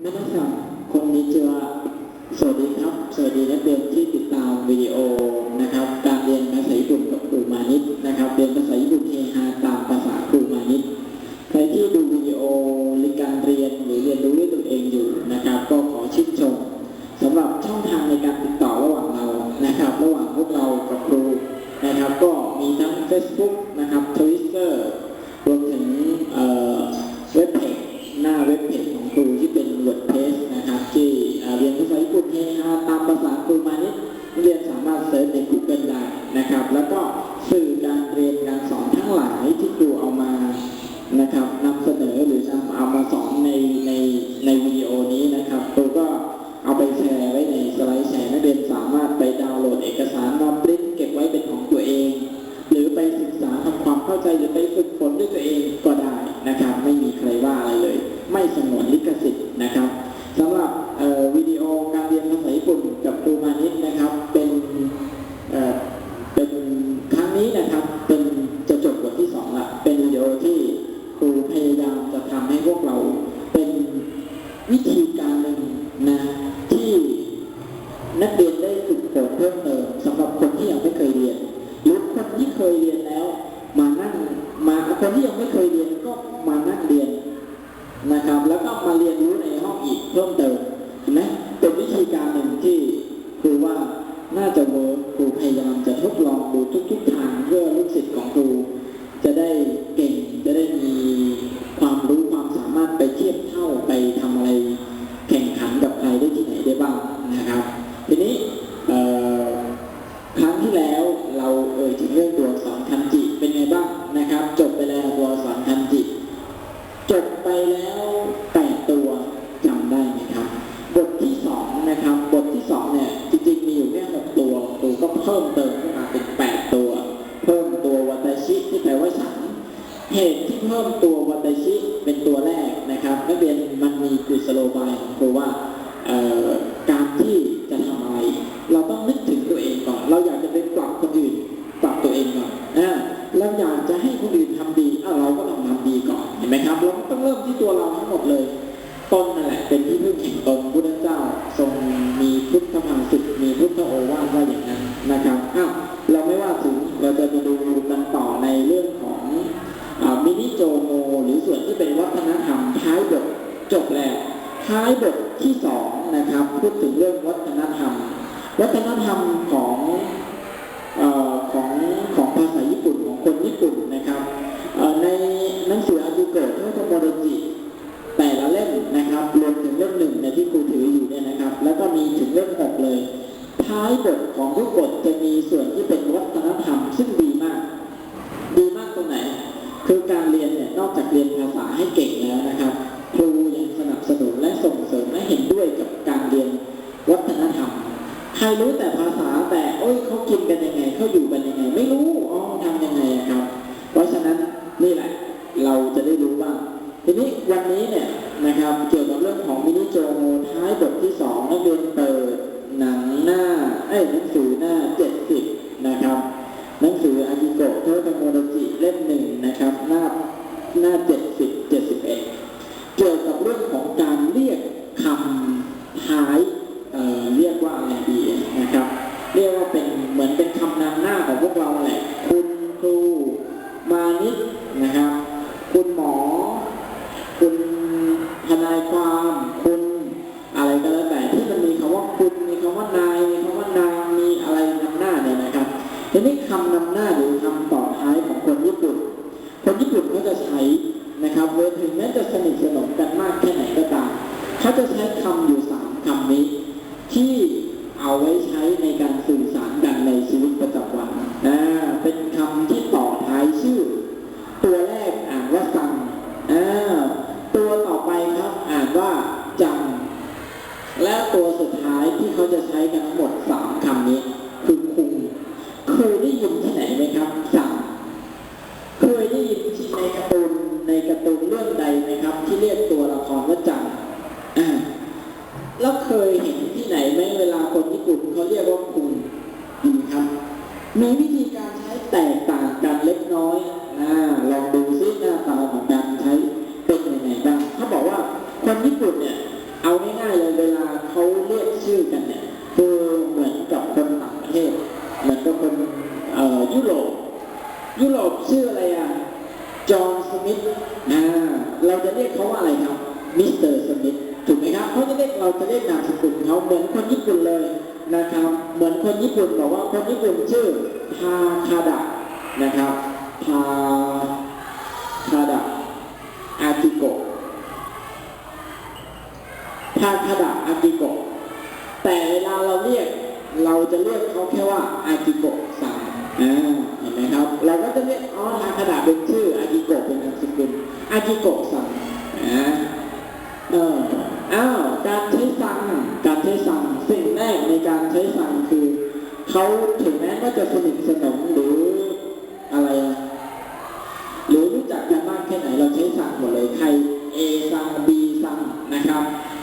皆さんこんเจอสวัสดีครับ สวัสดีนักเรียนที่ติดตามวิดีโอนะครับ การเรียนภาษาญี่ปุ่นกับครูมานิตนะครับ เรียนภาษาญี่ปุ่นเฮฮาตามภาษาครูมานิตใครที่ดูวิดีโอในการเรียนหรือเรียนรู้ด้วยตัวเองอยู่นะครับ ก็ขอชื่นชม สำหรับช่องทางในการติดต่อระหว่างเรานะครับ ระหว่างพวกเรากับครูนะครับ ก็มีทั้ง Facebook าครูมานิดเรียนสามารถเสิร์ชใน Google ได้นะครับ แล้วก็ Tú, tú, เหตุที่เพิ่มตัววัตชิเป็นตัวแรกนะครับนักเรียนมันมีกุศโลบายคือว่าการที่จะทำอะไรเราต้องนึกถึงตัวเองก่อน เราอยากจะไปปรับคนอื่นปรับตัวเองก่อนนะเราอยากจะให้คนอื่นทำดีเราก็ต้องทำดีก่อนเห็นไหมครับ เราต้องเริ่มที่ตัวเราทั้งหมดเลยต้นนั่นแหละเป็นที่พึ่งแห่งต้น บทจบแล้ว ท้ายบทที่สองนะครับ พูดถึงเรื่องวัฒนธรรม วัฒนธรรมของออของของภาษาญี่ปุ่นของคนญี่ปุ่นนะครับในหนังสืออายุเกิดเท่าทโมโดจิแต่ละเล่มนะครับรวมถึงเล่มหนึ่งในที่ครูถืออยู่เนี่ยนะครับ แล้วก็มีถึงเล่มหกเลย ท้ายบทของทุกบทจะมีส่วนที่เป็นวัฒนธรรม ซึ่ง เห็นด้วยกับการเรียนวัฒนธรรมใครรู้แต่ภาษาแต่โอ้ยเขากินกันยังไงเขาอยู่กันยังไง ไม่รู้อ๋อทำยังไงครับ เพราะฉะนั้นนี่แหละ ดีนะครับ เรียกว่าเป็นเหมือนเป็นคำนำหน้าของพวกเรา แตกต่างกันเล็กน้อยอ่ลองดูซิหน้าตาของการใช้เป็นยังไงบ้างเขาบอกว่าคนญี่ปุ่นเนี่ยเอาง่ายๆเลยเวลาเขาเรียกชื่อกันเนี่ยคือเหมือนกับคนต่างประเทศเหมือนกับคนเอ่อยุโรปยุโรปชื่ออะไรอะจอห์นสมิธอ่เราจะเรียกเขาว่าอะไรครับมิสเตอร์สมิธถูกไหมครับเขาจะเรียกเราจะเรียกนามสกุลเขาเหมือนคนญี่ปุ่นเลยนะครับเหมือนคนญี่ปุ่นบอกว่าคนญี่ปุ่นชื่อทาคาดะาคาดะอากิโกะแต่เวลาเราเรียกเราจะเรียกเขาแค่ว่าอากิโกะซังอ่าเห็นไหมครับ เราก็จะเรียกอ๋อทาคาดะเป็นชื่ออากิโกะเป็นนามสกุลอากิโกะซังอ่าเอออ้าวการใช้ซังการใช้ซังสิ่งแรกในการใช้ซังคือเขาถึงแม้ว่าจะสนิทสนมหรื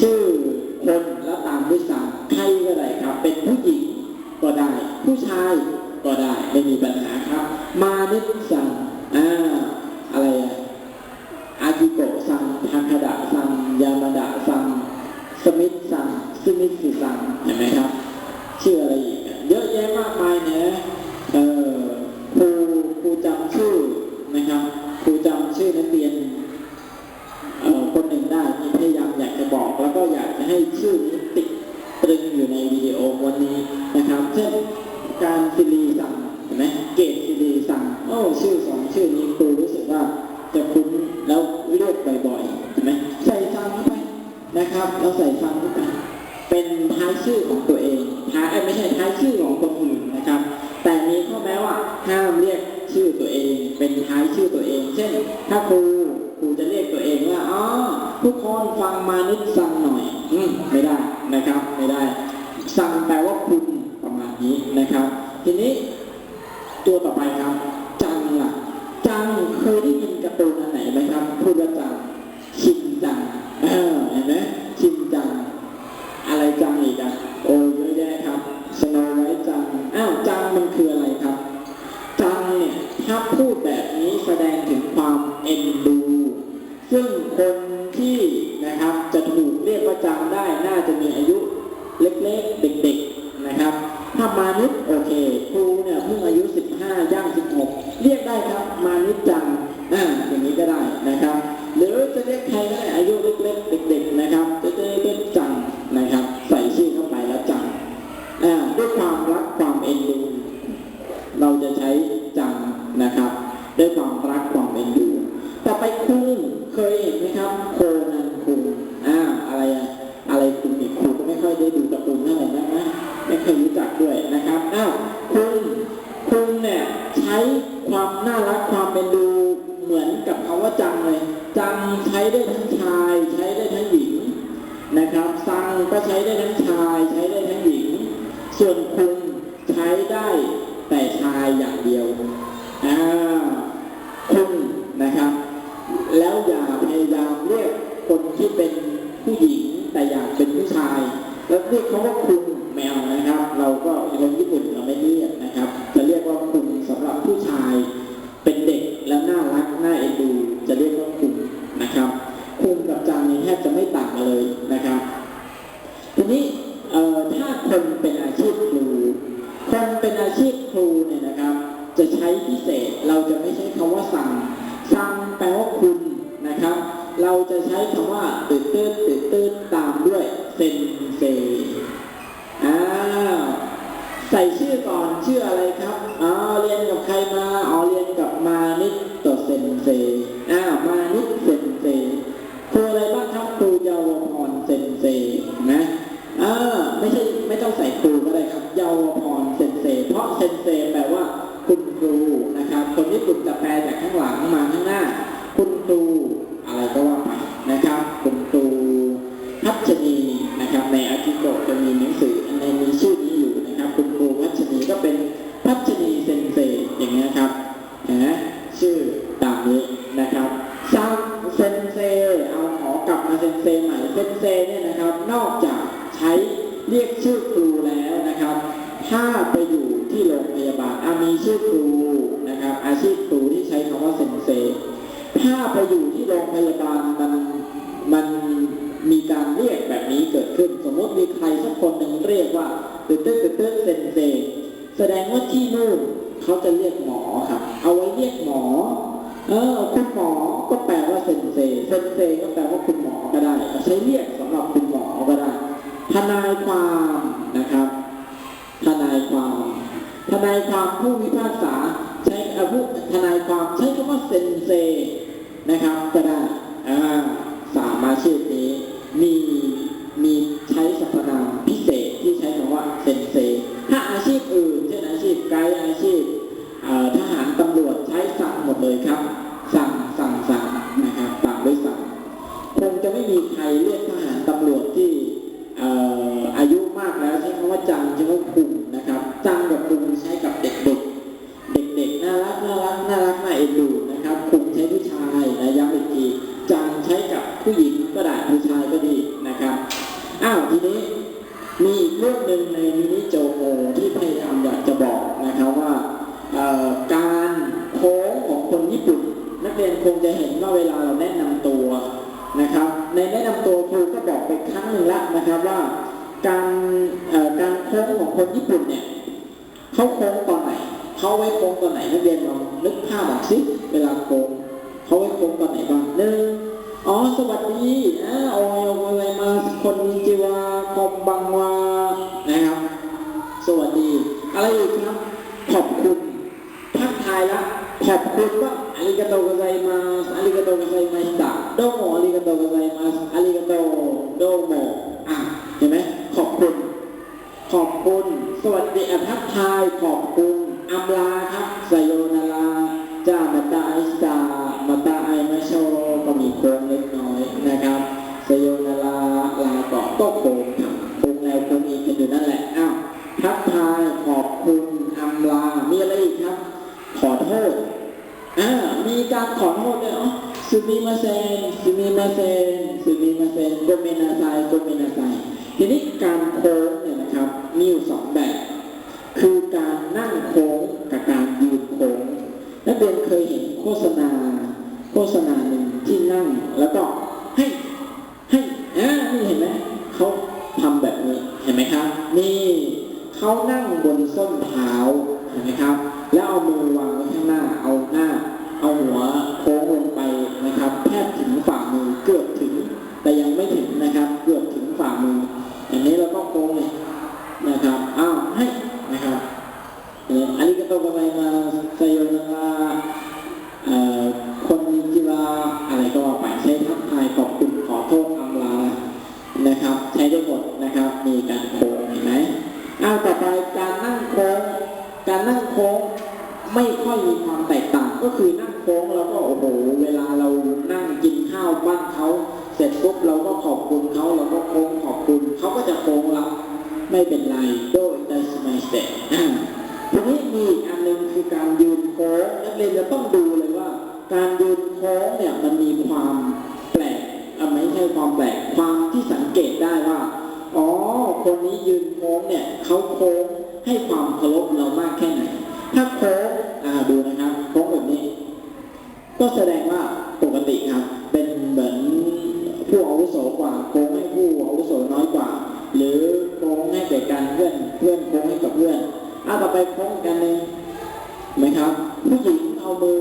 ชื่อคนและตามด้วยซังใครก็ได้ครับ เป็นผู้หญิงก็ได้ ผู้ชายก็ได้ไม่มีปัญหาครับ มานิสัง ก็อ น่ารักความเป็นดูเหมือนกับคำว่าจังเลย จังใช้ได้ทั้งชาย ใช้ได้ทั้งหญิงนะครับซังก็ใช้ได้ทั้งชาย ใช้ได้ทั้งหญิง ส่วนคุงใช้ได้แต่ชายอย่างเดียวอ่าคุณนะครับ แล้วอย่าพยายามเรียกคนที่เป็นผู้หญิงแต่อยากเป็นผู้ชาย แล้วเรียกเขาว่าคุณแมวนะครับ เราก็คนญี่ปุ่นเราไม่เรียกนะครับ จะเรียกว่าคุณสำหรับผู้ชาย แล้วน่ารักน่าเอ็นดูจะเรียกว่าคุณนะครับคุณกับจังนี่แทบจะไม่ต่างกันเลยนะครับทีนี้ถ้าคนเป็นอาชีพครูคนเป็นอาชีพครูเนี่ยนะครับ จะใช้พิเศษเราจะไม่ใช้คำว่าสั่งสั่งแปลว่าคุณนะครับ เราจะใช้คำว่าตื่นตื้นตื่นตื้นตามด้วยเซนเซอ้าใส่ชื่อก่อนชื่อ รูอะไรบ้างครับครูเยาวพรเซนเซนะอ่าไม่ใช่ไม่ต้องใส่ครูก็ได้ครับเยาวพ ช้เรียกชื่อครูแล้วนะครับ ถ้าไปอยู่ที่โรงพยาบาลมีชื่อครูนะครับ อาชีพครูที่ใช้คำว่าเซนเซถ้าไปอยู่ที่โรงพยาบาลมันมันมีการเรียกแบบนี้เกิดขึ้น สมมติมีใครสักคนหนึ่งเรียกว่าตึ๊ดตึ๊ดตึ๊ดตึ๊ดเซนเซแสดงว่าที่นู่นเขาจะเรียกหมอครับ เอาไว้เรียกหมอ เออคุณหมอก็แปลว่าเซนเซเซนเซก็แปลว่าคุณหมอก็ได้ใช้เรียกสำหรับคุณหมอก็ได้ ทนายความนะครับทนายความทนายความผู้พิพากษาใช้อาวุธทนายความใช้คำว่าเซนเซนะครับก็ได้อ่าสามอาชีพนี้ ตอนไหนบ้างหนึ่งอ๋อสวัสดีอ่าโอโยอะไรมาคนจิวาคอมบังวานะครับ สวัสดี อะไรอีกครับ ขอบคุณทักทายละขอบคุณว่าอาริกาโตกไซมาสอาริกาโตกไซมาสตะโดโมอาริกาโตกไซมาสอาริกาโตโดโมอะเห็นไหมขอบคุณ ขอบคุณ สวัสดีอะทักทายขอบคุณ มีการขอโทษด้วยอ๋อสุมิมาเซนสุมิมาเซนสุมิมาเซนโกเมนาไซโกเมนาไซทีนี้การโค้งเนี่ยนะครับมีอยู่สองแบบ คือการนั่งโค้งกับการยืนโค้งนักเรียนเคยเห็นโฆษณา โฆษณาหนึ่งที่นั่งแล้วก็ให้ให้อ่านี่เห็นไหมเขาทำแบบนี้เห็นไหมครับนี่เขานั่งบนส้นเท้าเห็นไหมครับ แล้วเอามือวางไว้ข้างหน้าเอา หัวโค้งลงไปนะครับ แทบถึงฝ่ามือเกือบถึง แต่ยังไม่ถึงนะครับ เกือบถึงฝ่ามือ อย่างนี้เราก็โค้งเลยนะครับอ้าวให้นะครับเอ่ออาริกาโตกาไมมาไซโยนาราคนจิวาอะไรก็ว่าไปใช้ทักทายขอบคุณขอโทษอำลานะครับ ใช้ได้หมดนะครับ มีการโค้งเห็นไหมอ้าวต่อไปการนั่งโค้งการนั่งโค้ง ไม่ค่อยมีความแตกต่างก็คือนั่งโค้งแล้วก็โอ้โหเวลาเรานั่งกินข้าวบ้านเขาเสร็จปุ๊บเราก็ขอบคุณเขาเราก็โค้งขอบคุณเขาก็จะโค้งเราไม่เป็นไรโดยใจสมัยเสร็จทีนี้มีอีกอันหนึ่งคือการยืนโค้งนักเรียนจะต้องดูเลยว่า การยืนโค้งเนี่ยมันมีความแปลกอะไม่ใช่ความแปลกความที่สังเกตได้ว่าอ๋อคนนี้ยืนโค้งเนี่ยเขาโค้งให้ความเคารพเรามากแค่ไหน ถ้าโค้งอ่าดูนะครับโค้งแบบนี้ ก็แสดงว่าปกติครับ เป็นเหมือนผู้อาวุโสกว่าโค้งให้ผู้อาวุโสน้อยกว่า หรือโค้งให้แก่กันเพื่อนเพื่อนโค้งให้กับเพื่อนอาต่อไปโค้งกันหนึ่งไหมครับ ผู้หญิงเอามือ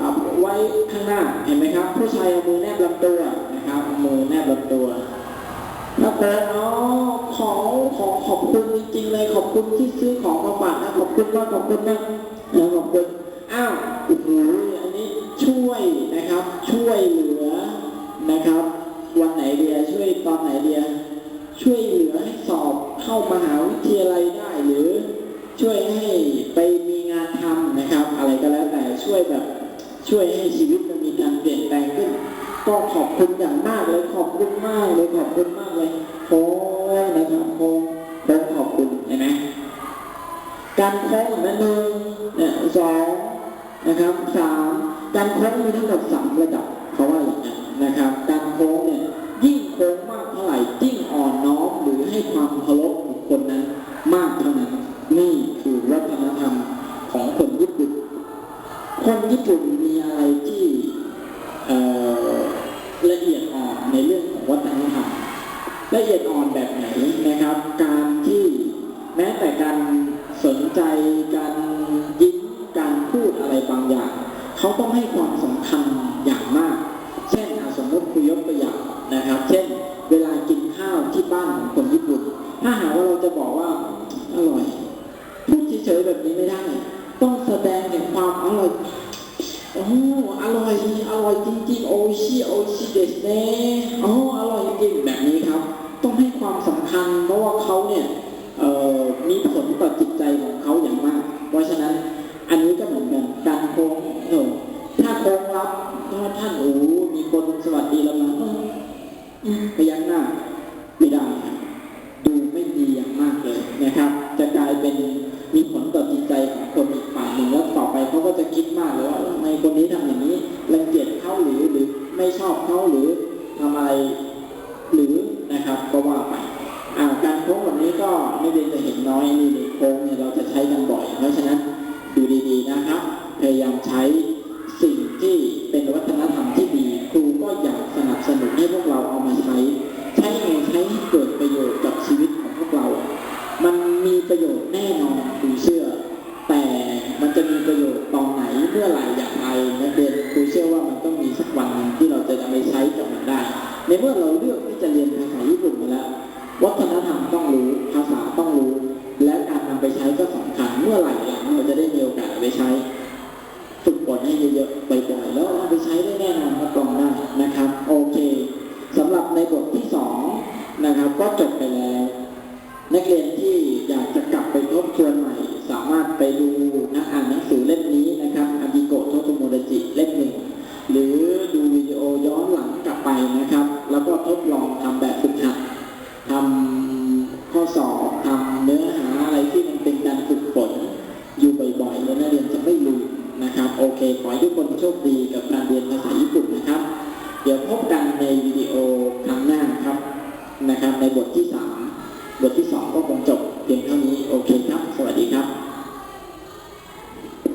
อ่าไว้ข้างหน้าเห็นไหมครับ ผู้ชายเอามือแนบลำตัวนะครับเอามือแนบลำตัวแล้วแต่อ๋อ ขอขอขอบคุณจริงๆเลยขอบคุณที่ซื้อของมาฝากนะขอบคุณมากขอบคุณมากนะขอบคุณอ้าวโอ้โหอันนี้ช่วยนะครับ ช่วยเหลือนะครับ วันไหนเดียช่วยตอนไหนเดียช่วยเหลือให้สอบเข้ามหาวิทยาลัยได้หรือ ช่วยให้ไปมีงานทำนะครับ อะไรก็แล้วแต่ช่วยแบบช่วยให้ชีวิตมันมีการเปลี่ยนแปลงขึ้น ก็ขอบคุณอย่างมากเลยขอบคุณมากเลยขอบคุณมากเลยโอ้ ค้งนะครับโค้งโค้งขอบคุณเห็นไหมการโค้งแบบนั้นหนึ่งเนี่ยสองนะครับสามการโค้งมีทั้งหมดสามระดับเขาว่าอย่างนั้นนะครับ การโค้งเนี่ยยิ่งโค้งมากเท่าไหร่ยิ่งอ่อนน้อมหรือให้ความเคารพของคนนั้นมากเท่านั้นนี่คือวัฒนธรรมของคนญี่ปุ่น คนญี่ปุ่นมีอะไรที่ ละเอียดอ่อนแบบไหนนะครับ การที่แม้แต่การสนใจการยิ้มการพูดอะไรบางอย่างเขาต้องให้ความสำคัญอย่างมาก เช่นสมมติคุยยกตัวอย่างนะครับ เช่น มันมีประโยชน์แน่นอนคุยเชื่อ แต่มันจะมีประโยชน์ตอนไหนเมื่อไหร่อย่างไรนะเด็นคุยเชื่อว่ามันต้องมีสักวันที่เราจะไปใช้กับมันได้ ในเมื่อเราเลือกที่จะเรียนภาษาญี่ปุ่นมาแล้ว วัฒนธรรมต้องรู้ภาษาต้องรู้ และการนำไปใช้ก็สำคัญเมื่อไหร่เราจะได้มีโอกาสไปใช้ฝึกฝนให้เยอะๆบ่อยๆแล้วนำไปใช้ได้แน่นอนรับรองได้นะครับ โอเคสำหรับในบทที่สองนะครับ ก็จบไปแล้ว นักเรียน ไปดูนักอ่านหนังสือ